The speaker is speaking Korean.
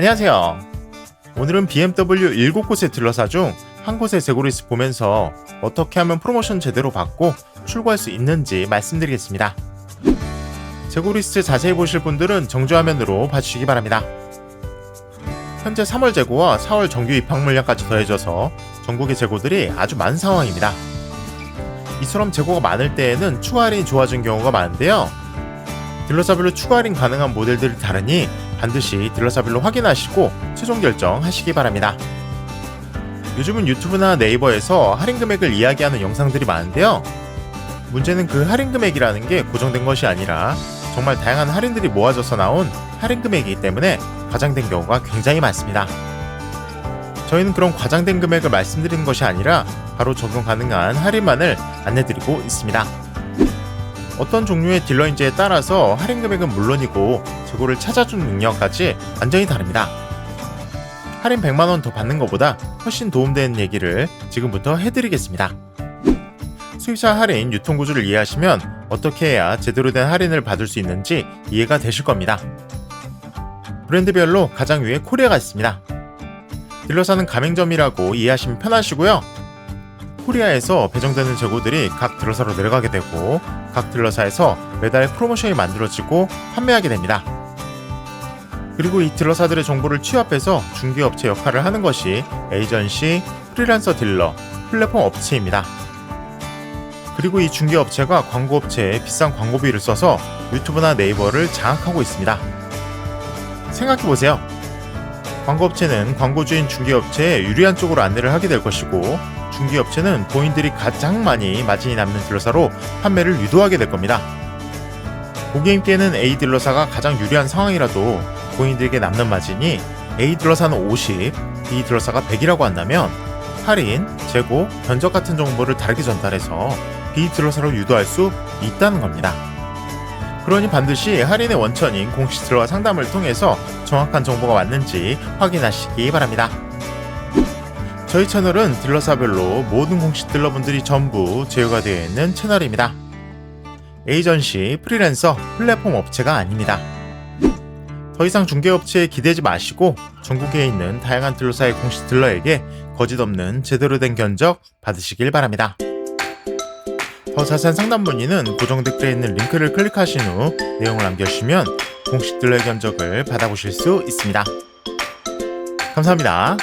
안녕하세요. 오늘은 BMW 7곳의 딜러사 중 한 곳의 제고리스 보면서 어떻게 하면 프로모션 제대로 받고 출고할 수 있는지 말씀드리겠습니다. 제고리스 자세히 보실 분들은 정주화면으로 봐주시기 바랍니다. 현재 3월 재고와 4월 정규 입항 물량까지 더해져서 전국의 재고들이 아주 많은 상황입니다. 이처럼 재고가 많을 때에는 추가 할인이 좋아진 경우가 많은데요. 딜러사별로 추가 할인 가능한 모델들이 다르니 반드시 딜러사별로 확인하시고 최종 결정하시기 바랍니다. 요즘은 유튜브나 네이버에서 할인 금액을 이야기하는 영상들이 많은데요. 문제는 그 할인 금액이라는 게 고정된 것이 아니라 정말 다양한 할인들이 모아져서 나온 할인 금액이기 때문에 과장된 경우가 굉장히 많습니다. 저희는 그런 과장된 금액을 말씀드리는 것이 아니라 바로 적용 가능한 할인만을 안내드리고 있습니다. 어떤 종류의 딜러인지에 따라서 할인 금액은 물론이고 재고를 찾아주는 능력까지 완전히 다릅니다. 할인 100만원 더 받는 것보다 훨씬 도움되는 얘기를 지금부터 해드리겠습니다. 수입차 할인 유통 구조를 이해하시면 어떻게 해야 제대로 된 할인을 받을 수 있는지 이해가 되실 겁니다. 브랜드별로 가장 위에 코리아가 있습니다. 딜러사는 가맹점이라고 이해하시면 편하시고요. 코리아에서 배정되는 재고들이 각 딜러사로 내려가게 되고 각 딜러사에서 매달 프로모션이 만들어지고 판매하게 됩니다. 그리고 이 딜러사들의 정보를 취합해서 중개업체 역할을 하는 것이 에이전시, 프리랜서 딜러, 플랫폼 업체입니다. 그리고 이 중개업체가 광고업체에 비싼 광고비를 써서 유튜브나 네이버를 장악하고 있습니다. 생각해보세요. 광고업체는 광고주인 중개업체에 유리한 쪽으로 안내를 하게 될 것이고 중개업체는 본인들이 가장 많이 마진이 남는 딜러사로 판매를 유도하게 될 겁니다. 고객님께는 A 딜러사가 가장 유리한 상황이라도 고객님들에게 남는 마진이 A 딜러사는 50, B 딜러사가 100이라고 한다면 할인, 재고, 견적 같은 정보를 다르게 전달해서 B 딜러사로 유도할 수 있다는 겁니다. 그러니 반드시 할인의 원천인 공식 딜러와 상담을 통해서 정확한 정보가 맞는지 확인하시기 바랍니다. 저희 채널은 딜러사별로 모든 공식 딜러분들이 전부 제휴가 되어 있는 채널입니다. 에이전시, 프리랜서, 플랫폼 업체가 아닙니다. 더 이상 중개업체에 기대지 마시고 전국에 있는 다양한 딜러사의 공식 딜러에게 거짓 없는 제대로 된 견적 받으시길 바랍니다. 더 자세한 상담 문의는 고정 댓글에 있는 링크를 클릭하신 후 내용을 남겨주시면 공식 딜러의 견적을 받아보실 수 있습니다. 감사합니다.